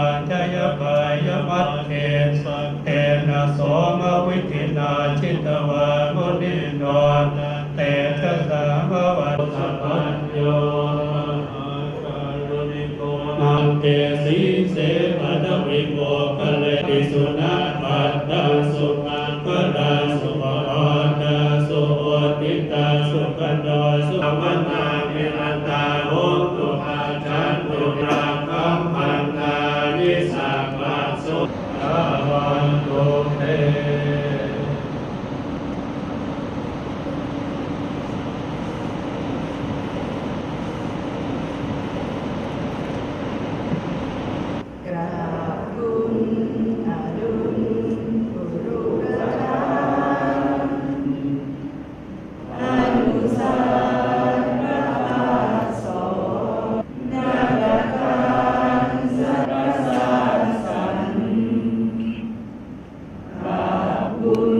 ปัญจยปายมัตเทสังเทนะโสมวิธินาชิตวามุนิโนเตชะสามวันสัพพัญโยมหาการุณิโกนังเกสีเสมนวิโมกะเลติสุนัปัตตาสุมังคลาสุปโรตาสุโอติตาสุขันโดสุขวนามิอันตา วั ร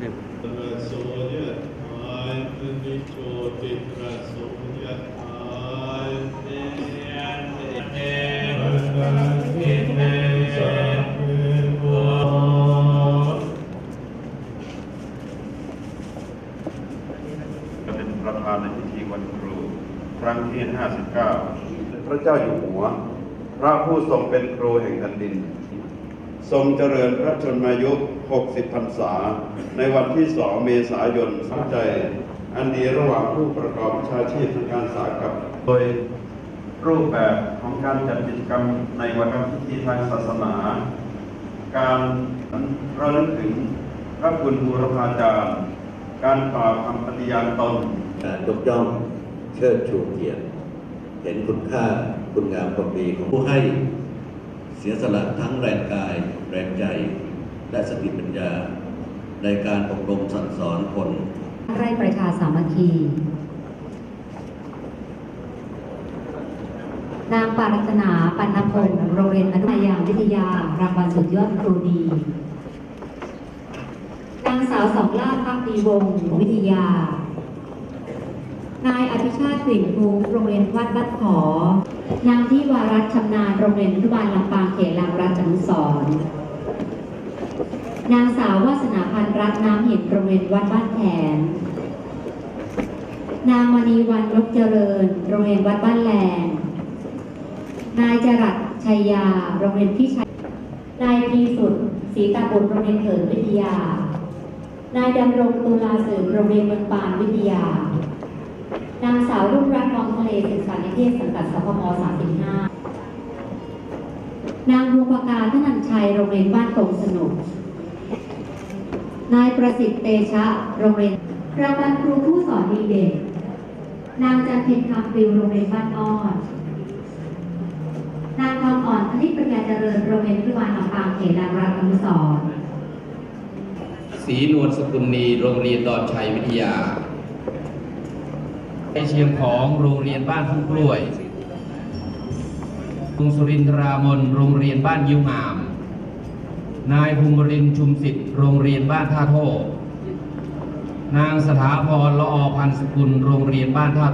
ตระโสยะถายมณิโชติตระโสยะถายเนเนปัสสิเนสัพเพโวจะเป็นประธานในพิธีวันครูครั้งที่ 59 พระเจ้าอยู่หัว พระผู้ทรงเป็นครูแห่งแผ่นดิน ทรงเจริญพระชนมายุ 60 พรรษา ในวันที่ 2 เมษายนสัใจ อันดีระหว่างผู้ประกอบวิชาชีพทางการศึกษากับ โดยรูปแบบของการจัดกิจกรรมในวันพิธีทางศาสนา การระลึกถึงพระคุณบูรพาจารย์ การกล่าวคำปฏิญาณตนการยกย่องเชิดชูเกียรติ เห็นคุณค่าคุณงามความดีของผู้ให้ เสียสละทั้งแรงกาย แรงใจ และสติปัญญา ในการอบรมสั่งสอนคนไร่ประชาสามัคคี นางปารัตนา ปันนพงศ์โรงเรียนอนุบายางวิทยารางวัลสุดยอดครูดี นางสาวสองล่าภพักดีวงศ์วิทยา นายอภิชาติกลิ่นภูโรงเรียนวัดบ้านขอ นางที่วารัตชำนาญโรงเรียนอนุบาลลำปางเขตลางรัฐอนุสรนางสาววาสนาพันธ์รัตน์น้ำเห็นโรงเรียนวัดบ้านแขนนางมณีวันนกเจริญ โรงเรียนวัดบ้านแลงนายจรัสชัยยา โรงเรียนพี่ชัย นายพีสุดศรีตาบุตรโรงเรียนเถิดวิทยา นายดำรงตุลาเสริมโรงเรียนเมืองปานวิทยา นางสาวรุ่งรัตน์มองทะเลศึกษานิเทศสังกัดสพม35 นางดวงประกาศธนันชัยโรงเรียนบ้านตรงสนุก นายประสิทธิ์เตชะโรงเรียนรางวัลครูผู้สอนดีเด่นนางจันเพ็ญคำปิวโรงเรียนบ้านอ้อนนางทองอ่อนคณิตปัญญาเจริญโรงเรียนพิวานลำปางเขตลางรัฐอนุสรศรีนวลสกุลนีโรงเรียนดอนชัยวิทยา เชียงของโรงเรียนบ้านทุ่งกล้วยคุณสุรินทรามนโรงเรียนบ้านยิ้วงาม นายภูมิรินชุมสิทธิ์โรงเรียนบ้านท่าโทนางสถาพรละอพันธ์สกุลโรงเรียนบ้านท่า